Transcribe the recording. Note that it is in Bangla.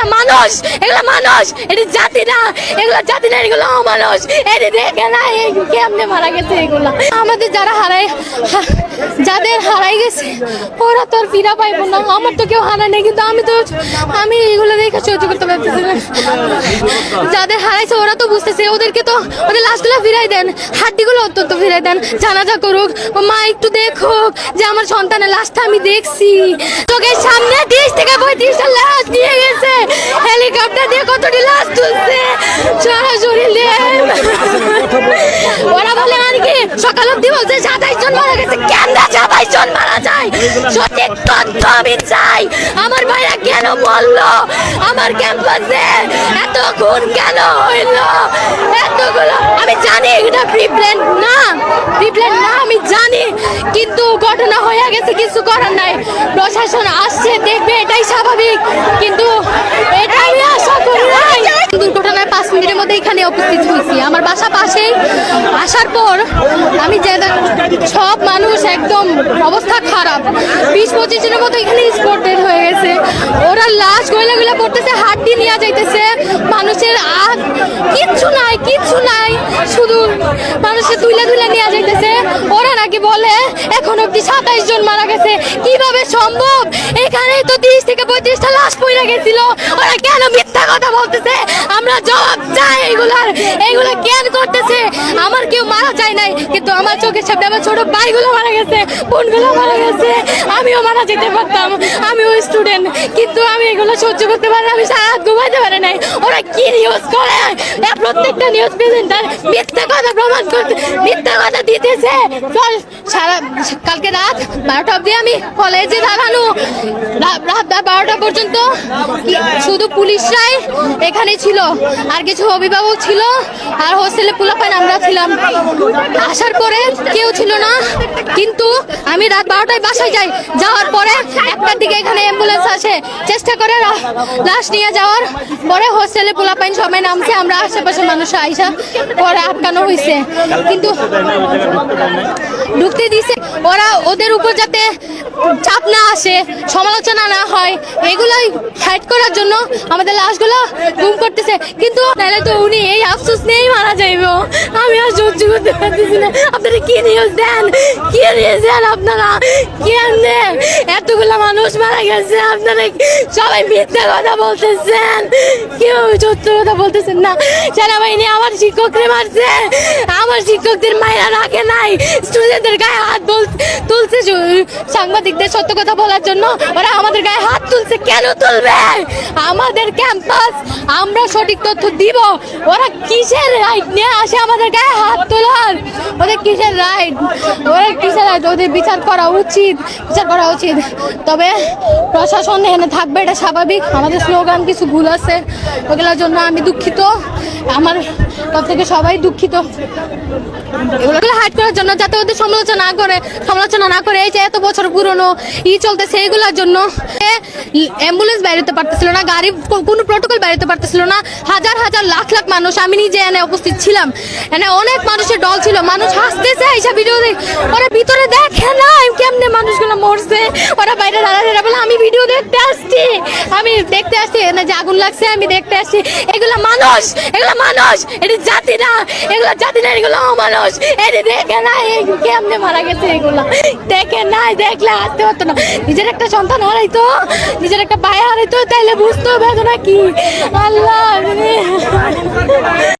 এগুলো মানুষ এগুলো মানুষ, এটি জাতি না, এগুলো জাতি না, এগুলো মানুষ এটি দেখে না কেমনে মারা গেছে এগুলো? আমাদের যারা হারাই যাদের হারাই গেছে, ওরা তো আর ফিরা পাইবো না। আমার তো কেউ হারায় নেই, কিন্তু আমি তো, আমি এগুলো দেখে সহ্য করতে পারতেছি না। যাদের হারাইছে, ওরা তো বুঝতেছে, ওদেরকে তো, ওদের লাশগুলো ফিরাই দেন। হাড্ডিগুলো অত্যন্ত ফিরাই দেন। জানাজা করুক, মা, একটু দেখুক যে আমার সন্তানের লাশটা আমি দেখছি। চোখের সামনে তিরিশ থেকে পঁয়ত্রিশটা লাশ দিয়ে গেছে। হেলিকপ্টার দিয়ে কতটি লাশ তুলছে? সরাসরি ওরা বলে, আর কি? সকাল অব্দি বলছে, সাতাইশ জন মারা গেছে। কেন সাতাইশ জন মারা যায়? সঠিক তথ্য আমি চাই। আমার ভাইরা কেন বলল? আমার ক্যাম্পাসে এত খুন কেন হইল? এতগুলো আমি জানি এটা প্রিপ্লেন না। প্রিপ্লেন না, আমি জানি। কিন্তু ঘটনা হয়ে গেছে, কিছু করার নাই। প্রশাসন আসছে, দেখবে, এটাই স্বাভাবিক। কিন্তু এটাই আমি আশা করি নাই। দুর্ঘটনায় পাঁচ মিনিটের মধ্যে এখানে উপস্থিত হয়েছি। আমার বাসা পাশেই আসার পর আমি যে সব মানুষ একদম অবস্থা খারাপ। বিশ পঁচিশ জনের মতো এখানে স্পট ডেড হয়ে গেছে। ওরা লাশ গয়লা পড়তেছে, হাড্ডি নিয়ে যাইতেছে। মানুষের আগ কিচ্ছু নাই কিচ্ছু নাই। শুধু মানুষের তুলে তুলে নিয়ে যাইতেছে। ওরা নাকি বলে, এখন অব্দি সাতাইশ জন মারা গেছে। কীভাবে সম্ভব? এখানে তো তিরিশ থেকে পঁয়ত্রিশটা লাশ পড়ে গেছিল। ওরা কেন মিথ্যা কথা বলতেছে? আমরা জবাব চাই এগুলার। এগুলো কেন করতেছে। আমার কেউ মারা যায় নাই, কিন্তু আমার চোখের সামনে আমার ছোট ভাইগুলো মারা গেছে, বোনগুলো মারা গেছে। আমিও মারা যেতে পারতাম, আমিও স্টুডেন্ট কিন্তু আমি এগুলো সহ্য করতে পারি আমি সারা ঘুমাইতে পারি নাই। ওরা কি নিউজ করে? প্রত্যেকটা নিউজ প্রেজেন্টার মিথ্যা কথা প্রমাণ করতে মিথ্যা কথা দিতেছে। সারা কালকে রাত বারোটা অব্দি আমি কলেজে দাঁড়ানো। রাত বারোটা পর্যন্ত শুধু পুলিশরাই এখানে ছিল, আর কিছু অভিভাবক ছিল, আর হোস্টেলে পোলাপান আমরা ছিলাম। আসার পরে কেউ ছিল না, কিন্তু আমি রাত বারোটায় বাসায় যাই। যাওয়ার পরে একটার দিকে এখানে অ্যাম্বুলেন্স আসে। চেষ্টা করে লাশ নিয়ে যাওয়ার পরে হোস্টেলে পোলাপাইন সবাই নামছে। আমরা আশেপাশে মানুষ আইসা পরে আটকানো হয়েছে কিন্তু ঢুকতে দিছে। ওরা ওদের উপর যাতে চাপ না আসে, সমালোচনা না হয়, এগুলাই হাইড করার জন্য আমাদের লাশগুলো গুম করতেছে। কিন্তু তাহলে তো উনি এই আফসোস নিয়েই মারা যাইব। আমি আর সহ্য করতে পারতেছি না। আপনারা কি নিউজ দেন? কি নিউজ দেন আপনারা? আপনারা সবাই মিথ্যা কথা বলতেছেন? কেউ সত্য কথা বলতেছেন না। সেনাবাহিনী আমার শিক্ষকদের মারছে, আমার শিক্ষকদের মায়েরা রাখে নাই। স্টুডেন্টদের গায়ে হাত তুলছে সাংবাদিকদের সত্য কথা বলার জন্য। ওরা আমাদের গায়ে হাত তুলছে, কেন তুলবে? আমাদের ক্যাম্পাস, আমরা সঠিক তথ্য দিব। ওরা কিসের রাইট নিয়ে আসে আমাদের গায়ে হাত তোলার। ওদের কিসের রাইট ওরা কিসের রাইট ওদের বিচার করা উচিত, বিচার করা উচিত। তবে প্রশাসন এখানে থাকবে, এটা স্বাভাবিক। আমাদের স্লোগান কিছু ভুল আছে, ওগুলোর জন্য আমি দুঃখিত। আমার তরফ থেকে সবাই দুঃখিত। এগুলো হাইড করার জন্য যাতে ওদের সমালোচনা না করে, সমালোচনা না করে, এই যে এত বছর পুরনো, ই চলতেছে এগুলোর জন্য। অ্যাম্বুলেন্স বেরোতে পারতেছিল না, গাড়ি, কোনো প্রোটোকল বেরোতে পারতেছিল না। হাজার হাজার, লাখ লাখ মানুষ, আমি নিজে এনে উপস্থিত ছিলাম। এনে অনেক মানুষের দল ছিল, মানুষ হাসতেছে এইসব ভিডিও ওরা ভিতরে দেখে না কেমনে মানুষগুলো মরছে? ওরা বাইরে দাঁড়ায় বলে আমি ভিডিও দেখতে আসছি। আমি দেখতে আসছি এনে যে আগুন লাগছে, আমি দেখতে আসছি। এগুলো মানুষ এগুলো মানুষ, এটি জাতি না। এগুলো জাতি না, এগুলো মানুষ এটি দেখে না কেমনে মারা গেছে এগুলো। দেখে নাই, দেখলে আসতে পারতো না। নিজের একটা সন্তান হারাইতো নিজের একটা ভাই হারাইতো তাইলে বুঝতো বেদনা কি আল্লাহ